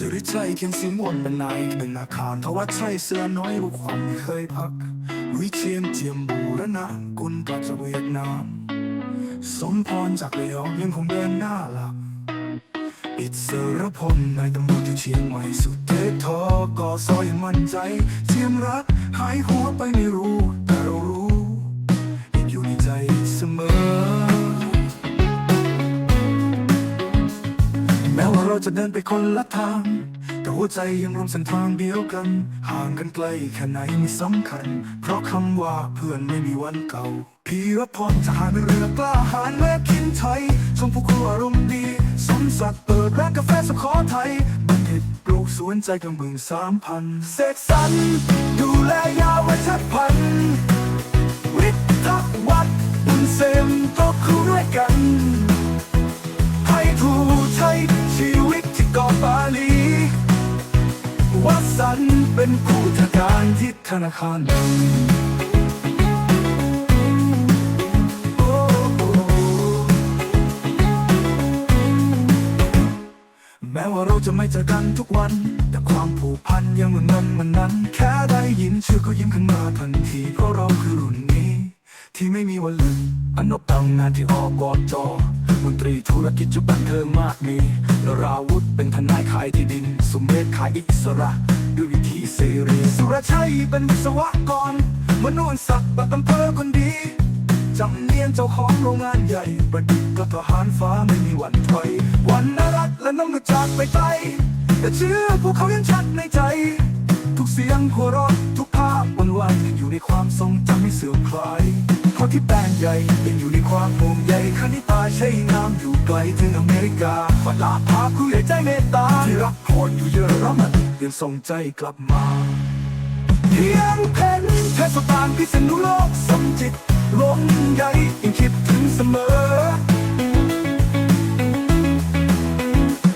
สิริชัยเขียนสิงห์วนเป็นนายเป็นอาคารทวัชชัยเสื้อน้อยบุกความเคยพัก วิเชียนเจียมบูรณะกุลปราจากเวียดนาม สมพรจากระยองยังคงเดินหน้าหลัก อิสรพลนายตำรวจเชียงใหม่สุดเทพทอกอซอยังมั่นใจเทียมรักหายหัวไปไม่รู้ แม้ว่าเราจะเดินไปคนละทาง แต่หัวใจยังรวมเส้นทางเดียวกัน ห่างกันไกลแค่ไหนไม่สำคัญ เพราะคำว่าเพื่อนไม่มีวันเก่า พี่รพรจะหารเรือกล้าหาญแม่คินไทย ชมผู้ครูอารมณ์ดี สมศักดิ์เปิดร้านกาแฟสุขอไทย บัณฑิตปลูกสวนใจกำบึงสามพันเสกสรรดูแลยาวัชพันวิทย์ทักษ์วัดบุญเซมก็ค วัดสันเป็นผู้จัดการที่ธนาคารแม้ว่าเราจะไม่เจอกันทุกวัน แต่ความผูกพันยังเหมือนนั้นมันนั้น แค่ได้ยินชื่อก็ยิ้มขึ้นมาทันที เพราะเราคือรุ่นนี้ ที่ไม่มีวันลืมอนบทำงานที่ออกกอจอมนตรีธุรกิจจุบันเทิงมากมีราวุธเป็นทนายขายที่ดินสุมเมธขายอิสระ ด้วยวิธีเสรีสุรชัยเป็นวิศวกรมโนนศักดิ์บัตรอำเภอคนดีจำเนียนเจ้าของโรงงานใหญ่ ประดิษฐ์กับทหารฟ้าไม่มีวันถอย วันนรัตและน้องกระจากไปไกลแต่เชื่อพวกเขายังชัดในใจ ทุกเสียงหัวเราะทุกภาพวันวันยังอยู่ในความทรงจำไม่เสื่อมคลายเพราะที่แปลงใหญ่ยังอยู่ในความห่วงใยคณิตา กาฝันลาพาคุยใจเมตตา ที่รักพรอยู่เยอรมันยังส่งใจกลับมาเพียงเพนเทศบาลพิษณุโลกสมจิตลมใหญ่ยังคิดถึงเสมอ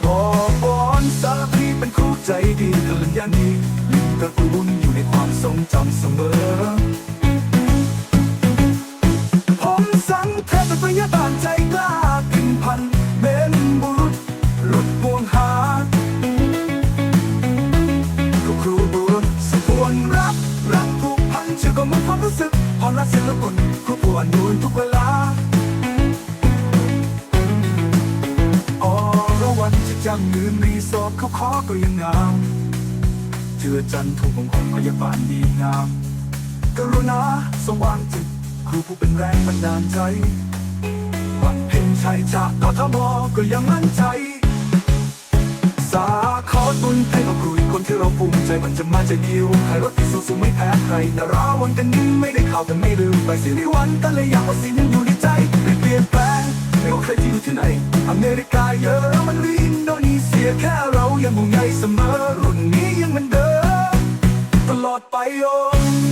บอกอนสาพีเป็นครูใจดีเดินอย่างดีลิงตระกูล มือนความรู้สึกพอรักศิลปุนครูผู้อนโยนทุกเวลาออระวันที่จำเงินรีสอร์ทเขาขอก็ยังงามเจือจันทร์ถูกของของพยาบาลดีงาม กรุณาสว่างจิตครูผู้เป็นแรงบันดาลใจ วันเพ็ญชัยจากกทมก็ยังมั่นใจ ภูมิใจมันจะมาจะยิวใครรถที่สูสูไม่แพ้ใครแต่ราวันกันนี้ไม่ได้ข่าวแต่ไม่ลืมไปสิริวันแต่เลยอยากว่าสิ่งยังอยู่ในใจไม่เปลี่ยนแปลงไม่ว่าใครที่อยู่ที่ไหน อเมริกาเยอรมันหรืออินโดนีเซียแค่เรายังห่วงใยเสมอรุ่นนี้ยังเหมือนเดิมตลอดไปโยเจอกัน